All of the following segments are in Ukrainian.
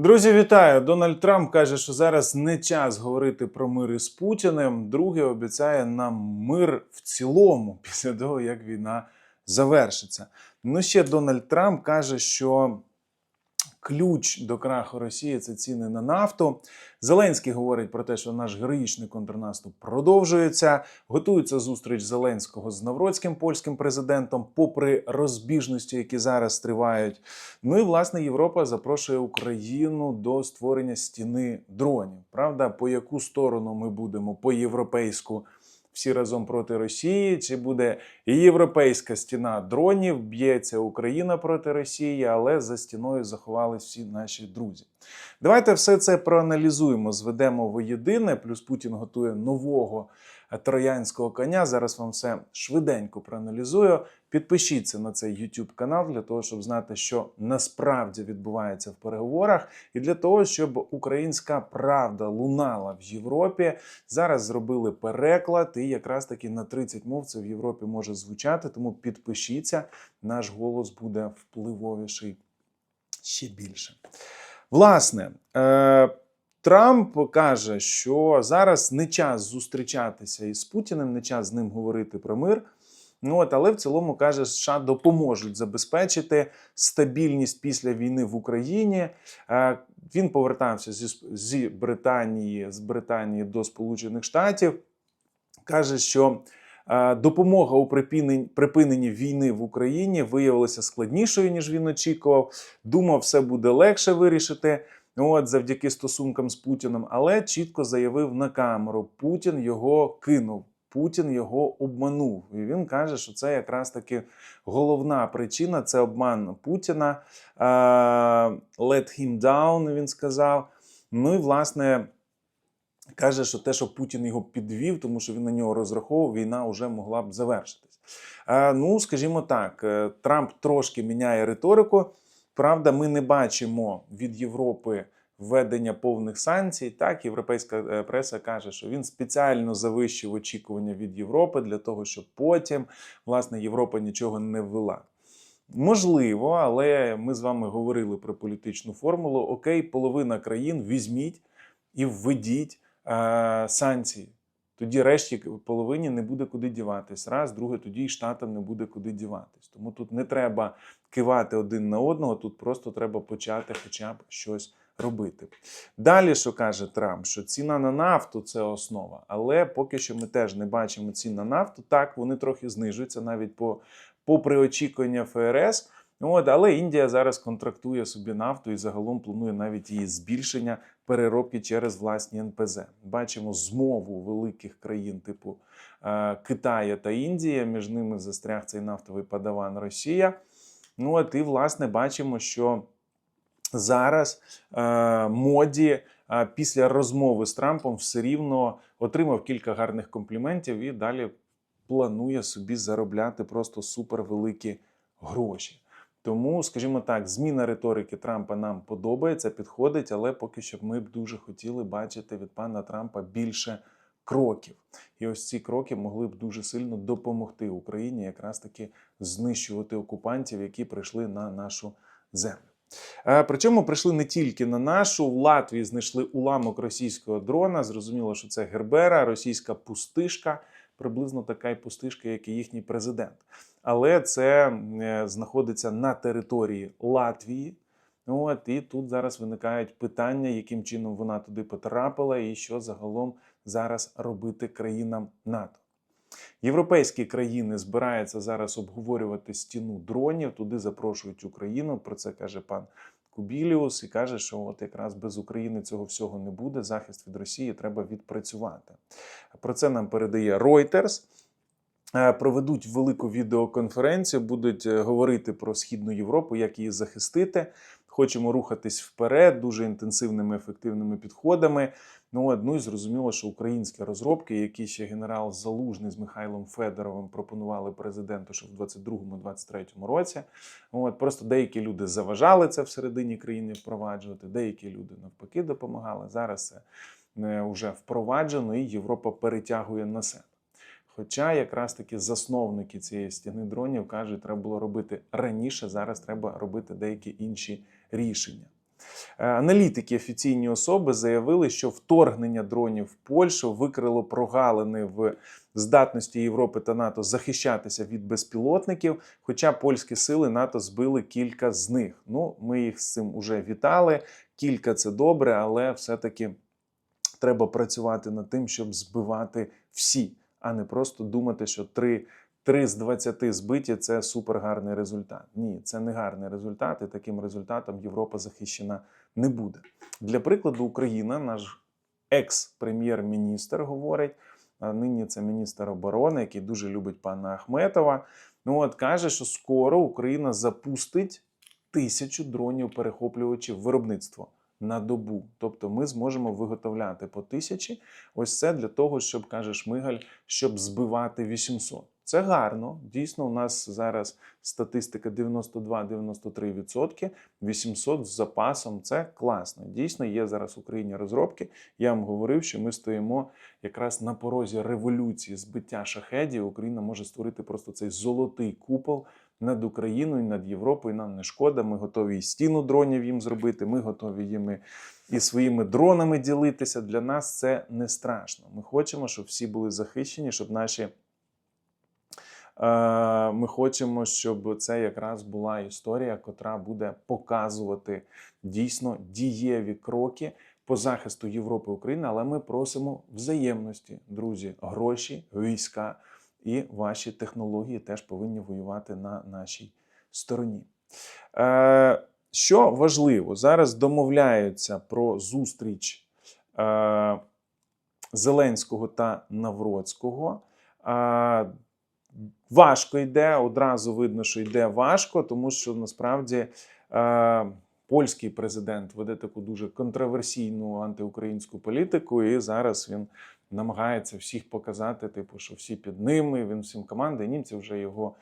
Друзі, вітаю! Дональд Трамп каже, що зараз не час говорити про мир із Путіним. Другий обіцяє нам мир в цілому після того, як війна завершиться. Ну ще Дональд Трамп каже, що ключ до краху Росії це ціни на нафту. Зеленський говорить про те, що наш героїчний контрнаступ продовжується. Готується зустріч Зеленського з Навроцьким польським президентом, попри розбіжності, які зараз тривають. Ну і власне Європа запрошує Україну до створення стіни дронів. Правда, по яку сторону ми будемо по європейську всі разом проти Росії? Чи буде європейська стіна дронів? Б'ється Україна проти Росії, але за стіною заховались всі наші друзі. Давайте все це проаналізуємо, зведемо воєдине. Плюс Путін готує нового троянського коня. Зараз вам все швиденько проаналізую. Підпишіться на цей YouTube канал для того, щоб знати, що насправді відбувається в переговорах, і для того, щоб українська правда лунала в Європі. Зараз зробили переклад, і якраз таки на 30 мов це в Європі може звучати. Тому підпишіться, наш голос буде впливовіший ще більше. Власне, е, Трамп каже, що зараз не час зустрічатися із Путіним, не час з ним говорити про мир. Ну от, але в цілому каже, США допоможуть забезпечити стабільність після війни в Україні. Е, Він повертався зі, зі Британії з Британії до Сполучених Штатів. Каже, що е, допомога у припиненні, війни в Україні виявилася складнішою, ніж він очікував. Думав, все буде легше вирішити. От завдяки стосункам з Путіним, але чітко заявив на камеру: Путін його кинув. Путін його обманув, і він каже, що це якраз таки головна причина це обман Путіна. Let him down, він сказав. Ну і власне каже, що те, що Путін його підвів, тому що він на нього розраховував, війна вже могла б завершитись. Ну, скажімо так, е, Трамп трошки міняє риторику. Правда, ми не бачимо від Європи введення повних санкцій. Так, європейська е, преса каже, що він спеціально завищив очікування від Європи для того, щоб потім власне Європа нічого не ввела. Можливо, але ми з вами говорили про політичну формулу. Окей, половина країн візьміть і введіть е, санкції. Тоді решті половині не буде куди діватись. Раз, друге, тоді і штатам не буде куди діватись. Тому тут не треба кивати один на одного, тут просто треба почати хоча б щось робити. Далі, що каже Трамп, що ціна на нафту це основа, але поки що ми теж не бачимо цін на нафту. Так, вони трохи знижуються навіть по, попри очікування ФРС. От, але Індія зараз контрактує собі нафту і загалом планує навіть її збільшення переробки через власні НПЗ. Бачимо змову великих країн, типу е, Китая та Індія. Між ними застряг цей нафтовий падаван Росія. Ну от і власне бачимо, що зараз е, моді е, після розмови з Трампом все рівно отримав кілька гарних компліментів і далі планує собі заробляти просто супервеликі гроші. Тому, скажімо так, зміна риторики Трампа нам подобається, підходить, але поки що ми б дуже хотіли бачити від пана Трампа більше кроків. І ось ці кроки могли б дуже сильно допомогти Україні якраз таки знищувати окупантів, які прийшли на нашу землю. Е, Причому прийшли не тільки на нашу, в Латвії знайшли уламок російського дрона. Зрозуміло, що це Гербера, російська пустишка, приблизно така й пустишка, як і їхній президент. Але це е, знаходиться на території Латвії. От і тут зараз виникають питання, яким чином вона туди потрапила, і що загалом зараз робити країнам НАТО. Європейські країни збираються зараз обговорювати стіну дронів. Туди запрошують Україну. Про це каже пан Кубіліус і каже, що от якраз без України цього всього не буде. Захист від Росії треба відпрацювати. Про це нам передає Reuters. Е, Проведуть велику відеоконференцію, будуть е, говорити про східну Європу, як її захистити. Хочемо рухатись вперед дуже інтенсивними ефективними підходами. Ну одну і зрозуміло, що українські розробки, які ще генерал Залужний з Михайлом Федоровим пропонували президенту, ще в 22-23 році. От просто деякі люди заважали це всередині країни впроваджувати, деякі люди навпаки допомагали. Зараз це вже впроваджено, і Європа перетягує на себе. Хоча якраз таки засновники цієї стіни дронів кажуть, треба було робити раніше. Зараз треба робити деякі інші рішення. Е, Аналітики офіційні особи заявили, що вторгнення дронів в Польщу викрило прогалини в здатності Європи та НАТО захищатися від безпілотників. Хоча польські сили НАТО збили кілька з них. Ну, ми їх з цим уже вітали. Кілька це добре, але все-таки треба працювати над тим, щоб збивати всі, а не просто думати, що три. 3 з 20 збиті це супергарний результат. Ні, це не гарний результат, і таким результатом Європа захищена не буде. Для прикладу, Україна, наш екс-прем'єр-міністр, говорить, а нині це міністр оборони, який дуже любить пана Ахметова. Ну от каже, що скоро Україна запустить тисячу дронів перехоплювачів виробництво на добу. Тобто ми зможемо виготовляти по тисячі. Ось це для того, щоб каже Шмигаль, щоб збивати 800. Це гарно. Дійсно, у нас зараз статистика 92-93%, 800 з запасом. Це класно. Дійсно, є зараз в Україні розробки. Я вам говорив, що ми стоїмо якраз на порозі революції збиття шахедів. Україна може створити просто цей золотий купол над Україною, над Європою. Нам не шкода. Ми готові і стіну дронів їм зробити. Ми готові їми і своїми дронами ділитися. Для нас це не страшно. Ми хочемо, щоб всі були захищені, щоб наші. Е, Ми хочемо, щоб це якраз була історія, котра буде показувати дійсно дієві кроки по захисту Європи України. Але ми просимо взаємності, друзі, гроші, війська і ваші технології теж повинні воювати на нашій стороні. Е, Що важливо, зараз домовляються про зустріч е, Зеленського та Навроцького. Важко йде, одразу видно, що йде важко, тому що насправді е, польський президент веде таку дуже контроверсійну антиукраїнську політику, і зараз він намагається всіх показати, типу, що всі під ними, він всім команда, і німці вже його,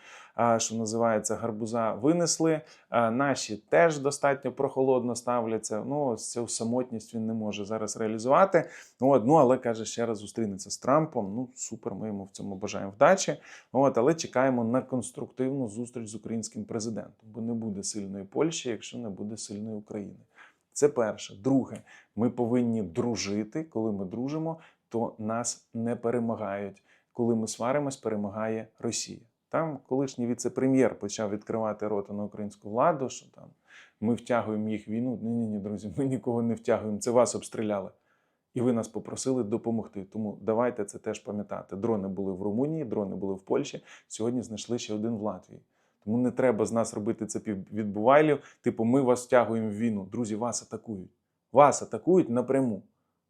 що називається, гарбуза винесли. Наші теж достатньо прохолодно ставляться. Ну, ось цю самотність він не може зараз реалізувати. От, ну, але каже, ще раз зустрінеться з Трампом. Ну, супер, ми йому в цьому бажаємо вдачі. От, але чекаємо на конструктивну зустріч з українським президентом, бо не буде сильної Польщі, якщо не буде сильної України. Це перше. Друге, ми повинні дружити. Коли ми дружимо, то нас не перемагають. Коли ми сваримось, перемагає Росія. Там колишній віце-прем'єр почав відкривати рота на українську владу, що там ми втягуємо їх в війну. Ні, ні, ні, друзі, ми нікого не втягуємо. Це вас обстріляли. І ви нас попросили допомогти. Тому давайте це теж пам'ятати. Дрони були в Румунії, дрони були в Польщі. Сьогодні знайшли ще один в Латвії. Тому не треба з нас робити це відбувайлів. Типу, ми вас втягуємо в війну. Друзі, вас атакують. Вас атакують напряму.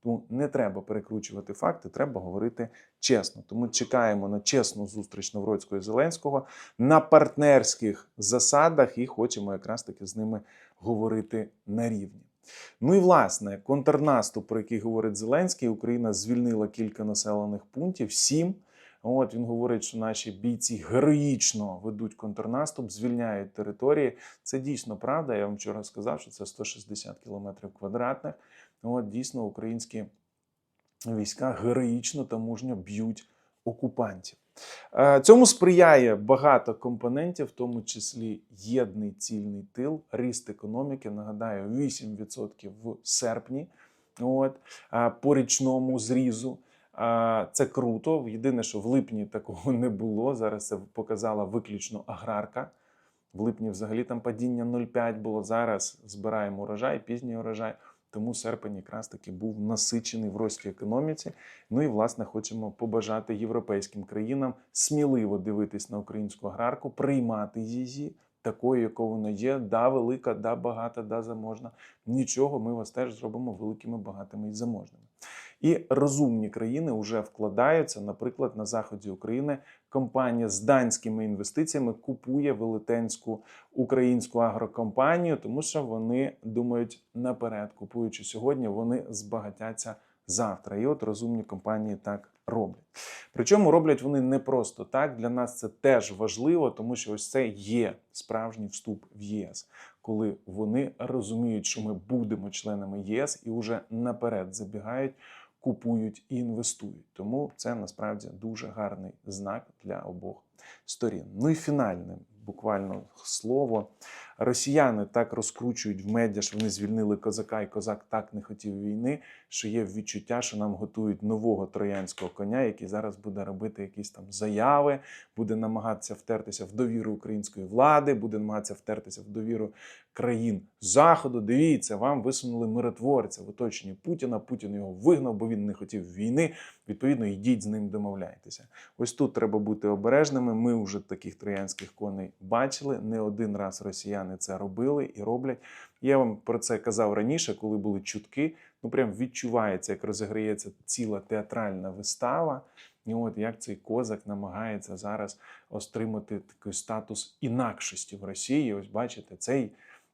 Тому не треба перекручувати факти, треба говорити чесно. Тому чекаємо на чесну зустріч Навроцького і Зеленського на партнерських засадах і хочемо якраз таки з ними говорити на рівні. Ну і власне контрнаступ, про який говорить Зеленський, Україна звільнила кілька населених пунктів, сім. От він говорить, що наші бійці героїчно ведуть контрнаступ, звільняють території. Це дійсно правда. Я вам вчора сказав, що це 160 кілометрів квадратних. От дійсно українські війська героїчно та мужньо б'ють окупантів. Е, Цьому сприяє багато компонентів, в тому числі єдний цільний тил, ріст економіки. Нагадаю, 8% в серпні. От, е, по річному зрізу. Е, Це круто. Єдине, що в липні такого не було. Зараз це показала виключно аграрка. В липні взагалі там падіння 0,5 було. Зараз збираємо урожай, пізній урожай. Тому серпень якраз таки був насичений в рості економіці. Ну і власне хочемо побажати європейським країнам сміливо дивитись на українську аграрку, приймати її такою, якою вона є. Да, велика, да, багата, да, заможна. Нічого, ми вас теж зробимо великими, багатими і заможними. І розумні країни вже вкладаються. Наприклад, на заході України компанія з данськими інвестиціями купує велетенську українську агрокомпанію, тому що вони думають наперед, купуючи сьогодні, вони збагатяться завтра. І от розумні компанії так роблять. Причому роблять вони не просто так. Для нас це теж важливо, тому що ось це є справжній вступ в ЄС, коли вони розуміють, що ми будемо членами ЄС і вже наперед забігають. Купують і інвестують, тому це насправді дуже гарний знак для обох сторін. Ну і фінальне, буквально слово росіяни так розкручують в медіа, що вони звільнили козака, і козак так не хотів війни, що є відчуття, що нам готують нового троянського коня, який зараз буде робити якісь там заяви, буде намагатися втертися в довіру української влади, буде намагатися втертися в довіру країн Заходу. Дивіться, вам висунули миротворця в оточенні Путіна. Путін його вигнав, бо він не хотів війни. Відповідно, йдіть з ним домовляйтеся. Ось тут треба бути обережними. Ми вже таких троянських коней бачили. Не один раз росіяни це робили і роблять. Я вам про це казав раніше, коли були чутки. Ну прям відчувається, як розіграється ціла театральна вистава. І от як цей козак намагається зараз отримати такий статус інакшості в Росії. Ось бачите, цей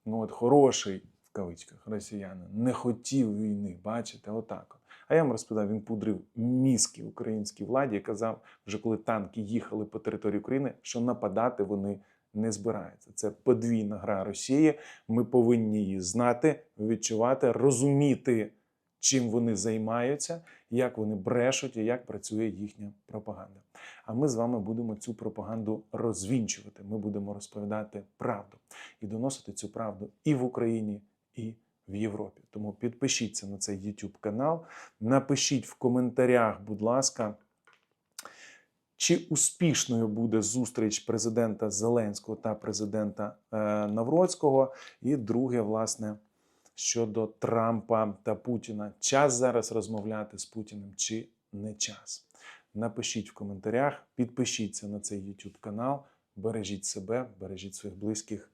ну от хороший в кавичках росіянин не хотів війни. Бачите, отак. от. А я вам розповідав, він пудрив мізки українській владі і казав, вже коли танки їхали по території України, що нападати вони не збираються. Це подвійна гра Росії. Ми повинні її знати, відчувати, розуміти, чим вони займаються, як вони брешуть і як працює їхня пропаганда. А ми з вами будемо цю пропаганду розвінчувати. Ми будемо розповідати правду і доносити цю правду і в Україні, і в Європі. Тому підпишіться на цей YouTube канал, напишіть в коментарях, будь ласка, чи успішною буде зустріч президента Зеленського та президента е, Навроцького? І друге, власне, щодо Трампа та Путіна. Час зараз розмовляти з Путіним чи не час? Напишіть в коментарях, підпишіться на цей YouTube канал, бережіть себе, бережіть своїх близьких.